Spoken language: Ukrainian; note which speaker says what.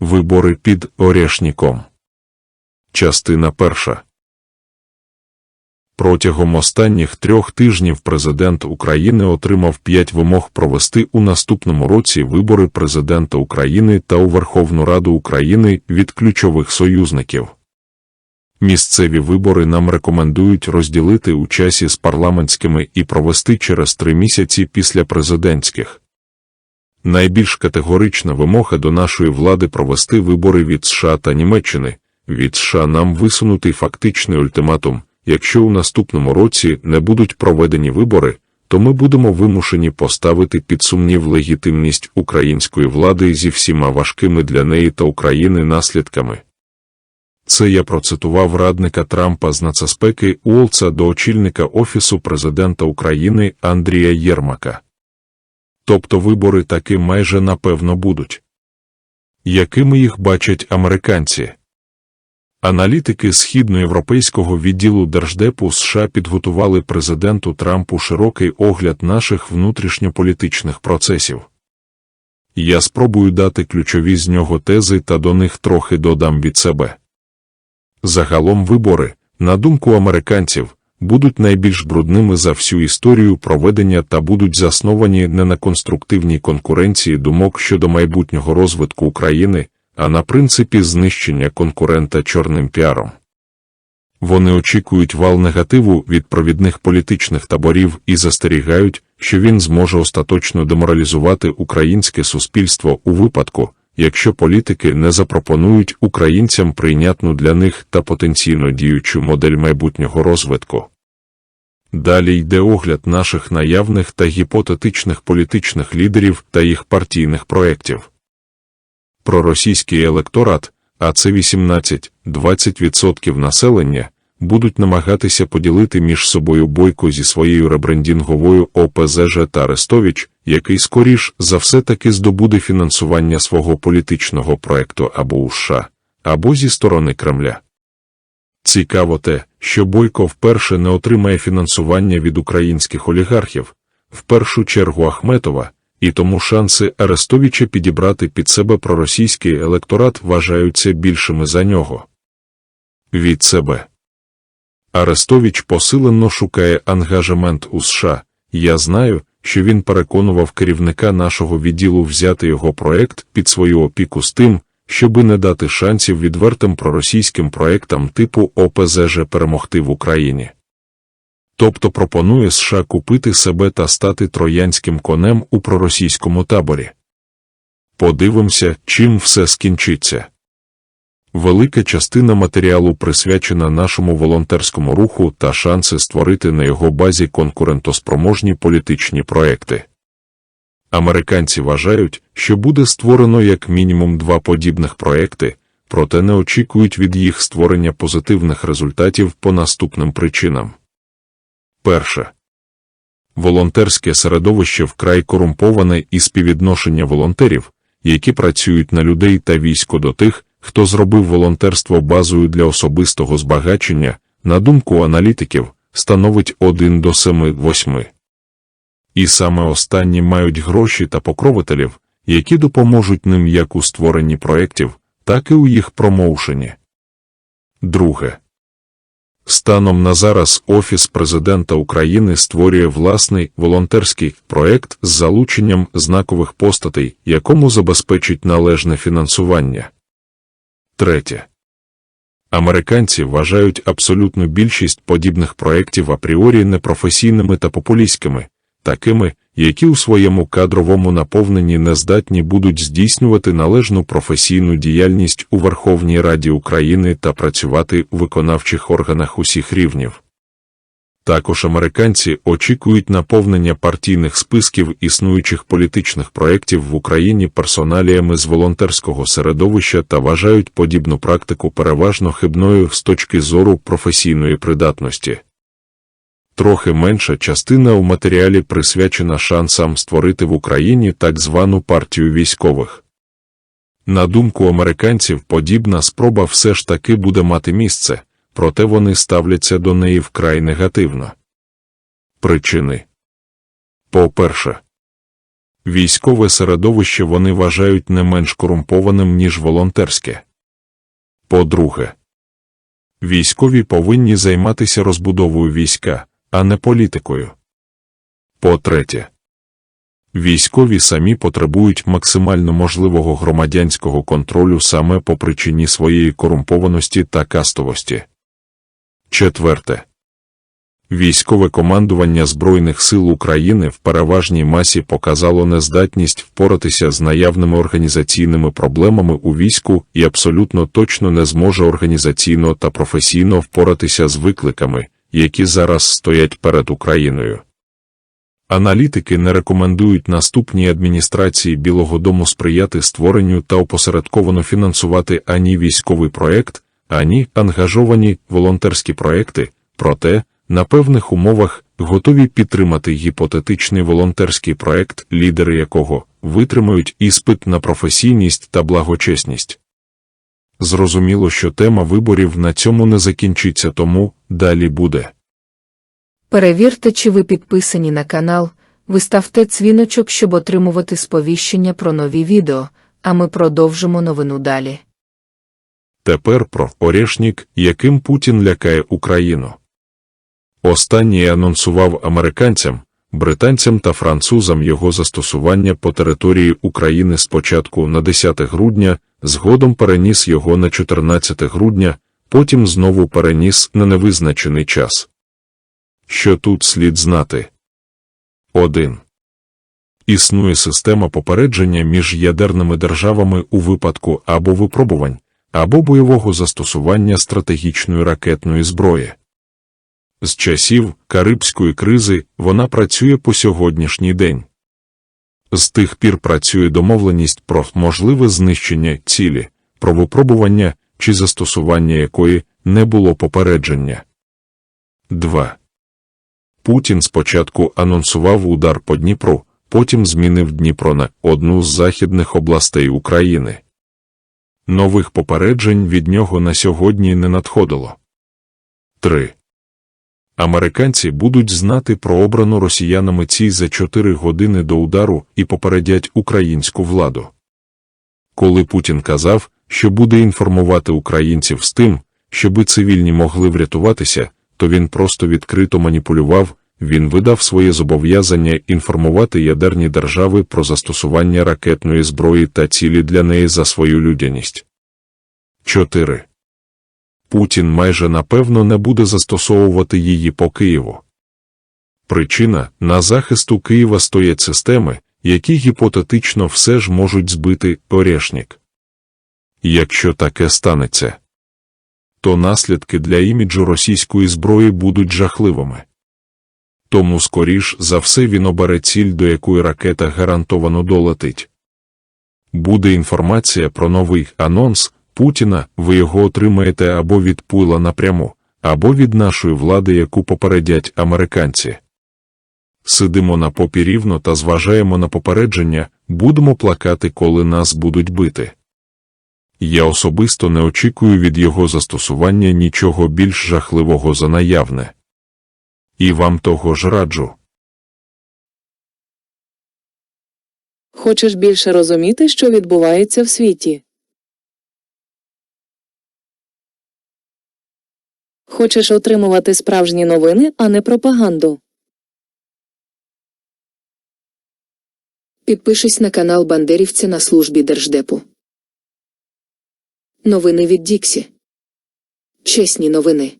Speaker 1: Вибори під Орешніком. Частина перша. Протягом останніх трьох тижнів президент України отримав п'ять вимог провести у наступному році вибори президента України та у Верховну Раду України від ключових союзників. Місцеві вибори нам рекомендують розділити у часі з парламентськими і провести через три місяці після президентських. Найбільш категорична вимога до нашої влади провести вибори від США та Німеччини. Від США нам висунутий фактичний ультиматум. Якщо у наступному році не будуть проведені вибори, то ми будемо вимушені поставити під сумнів легітимність української влади зі всіма важкими для неї та України наслідками. Це я процитував радника Трампа з нацбезпеки Уолца до очільника Офісу президента України Андрія Єрмака. Тобто вибори таки майже напевно будуть. Якими їх бачать американці? Аналітики східноєвропейського відділу Держдепу США підготували президенту Трампу широкий огляд наших внутрішньополітичних процесів. Я спробую дати ключові з нього тези та до них трохи додам від себе. Загалом вибори, на думку американців, будуть найбільш брудними за всю історію проведення та будуть засновані не на конструктивній конкуренції думок щодо майбутнього розвитку України, а на принципі знищення конкурента чорним піаром. Вони очікують вал негативу від провідних політичних таборів і застерігають, що він зможе остаточно деморалізувати українське суспільство у випадку, якщо політики не запропонують українцям прийнятну для них та потенційно діючу модель майбутнього розвитку. Далі йде огляд наших наявних та гіпотетичних політичних лідерів та їх партійних проєктів. Проросійський електорат, а це 18-20% населення, будуть намагатися поділити між собою бойко зі своєю ребрендінговою ОПЗЖ та Арестович, який скоріш за все таки здобуде фінансування свого політичного проекту або у США, або зі сторони Кремля. Цікаво те, що Бойко вперше не отримає фінансування від українських олігархів, в першу чергу Ахметова, і тому шанси Арестовича підібрати під себе проросійський електорат вважаються більшими за нього. Від себе Арестович посилено шукає ангажемент у США. Я знаю, що він переконував керівника нашого відділу взяти його проект під свою опіку з тим, щоби не дати шансів відвертим проросійським проектам типу ОПЗЖ перемогти в Україні. Тобто пропонує США купити себе та стати троянським конем у проросійському таборі. Подивимося, чим все скінчиться. Велика частина матеріалу присвячена нашому волонтерському руху та шанси створити на його базі конкурентоспроможні політичні проекти. Американці вважають, що буде створено як мінімум два подібних проекти, проте не очікують від їх створення позитивних результатів по наступним причинам. Перше. Волонтерське середовище вкрай корумповане і співвідношення волонтерів, які працюють на людей та військо до тих, хто зробив волонтерство базою для особистого збагачення, на думку аналітиків, становить 1 до 7-8. І саме останні мають гроші та покровителів, які допоможуть ним як у створенні проєктів, так і у їх промоушені. Друге. Станом на зараз Офіс президента України створює власний волонтерський проект з залученням знакових постатей, якому забезпечить належне фінансування. Третє. Американці вважають абсолютну більшість подібних проєктів апріорі непрофесійними та популістськими, такими, які у своєму кадровому наповненні не здатні будуть здійснювати належну професійну діяльність у Верховній Раді України та працювати у виконавчих органах усіх рівнів. Також американці очікують наповнення партійних списків існуючих політичних проєктів в Україні персоналіями з волонтерського середовища та вважають подібну практику переважно хибною з точки зору професійної придатності. Трохи менша частина у матеріалі присвячена шансам створити в Україні так звану партію військових. На думку американців, подібна спроба все ж таки буде мати місце, проте вони ставляться до неї вкрай негативно. Причини по-перше, Військове середовище вони вважають не менш корумпованим, ніж волонтерське. По-друге, військові повинні займатися розбудовою війська, а не політикою. По-третє, військові самі потребують максимально можливого громадянського контролю саме по причині своєї корумпованості та кастовості. Четверте. Військове командування Збройних сил України в переважній масі показало нездатність впоратися з наявними організаційними проблемами у війську і абсолютно точно не зможе організаційно та професійно впоратися з викликами, які зараз стоять перед Україною. Аналітики не рекомендують наступній адміністрації Білого Дому сприяти створенню та опосередковано фінансувати ані військовий проект, ані ангажовані волонтерські проекти, проте, на певних умовах готові підтримати гіпотетичний волонтерський проект, лідери якого витримають іспит на професійність та благочесність. Зрозуміло, що тема виборів на цьому не закінчиться, тому далі буде.
Speaker 2: Перевірте, чи ви підписані на канал, виставте дзвіночок, щоб отримувати сповіщення про нові відео, а ми продовжимо новину далі.
Speaker 1: Тепер про орешник, яким Путін лякає Україну. Останній анонсував американцям, британцям та французам його застосування по території України спочатку на 10 грудня, згодом переніс його на 14 грудня, потім знову переніс на невизначений час. Що тут слід знати? 1. Існує система попередження між ядерними державами у випадку або випробувань, або бойового застосування стратегічної ракетної зброї. З часів Карибської кризи вона працює по сьогоднішній день. З тих пір працює домовленість про можливе знищення цілі, про випробування чи застосування якої не було попередження. 2. Путін спочатку анонсував удар по Дніпру, потім змінив Дніпро на одну з західних областей України. Нових попереджень від нього на сьогодні не надходило. 3. Американці будуть знати про обрану росіянами цій за 4 години до удару і попередять українську владу. Коли Путін казав, що буде інформувати українців з тим, щоби цивільні могли врятуватися, то він просто відкрито маніпулював, він видав своє зобов'язання інформувати ядерні держави про застосування ракетної зброї та цілі для неї за свою людяність. 4. Путін майже напевно не буде застосовувати її по Києву. Причина на захисту Києва стоять системи, які гіпотетично все ж можуть збити Орешник. Якщо таке станеться, то наслідки для іміджу російської зброї будуть жахливими. Тому скоріш за все він обере ціль, до якої ракета гарантовано долетить. Буде інформація про новий анонс Путіна, ви його отримаєте або від пула напряму, або від нашої влади, яку попередять американці. Сидимо на попі рівно та зважаємо на попередження, будемо плакати, коли нас будуть бити. Я особисто не очікую від його застосування нічого більш жахливого за наявне. І вам того ж раджу.
Speaker 3: Хочеш більше розуміти, що відбувається в світі? Хочеш отримувати справжні новини, а не пропаганду?
Speaker 2: Підпишись на канал Бандерівця на службі Держдепу. Новини від Діксі. Чесні новини.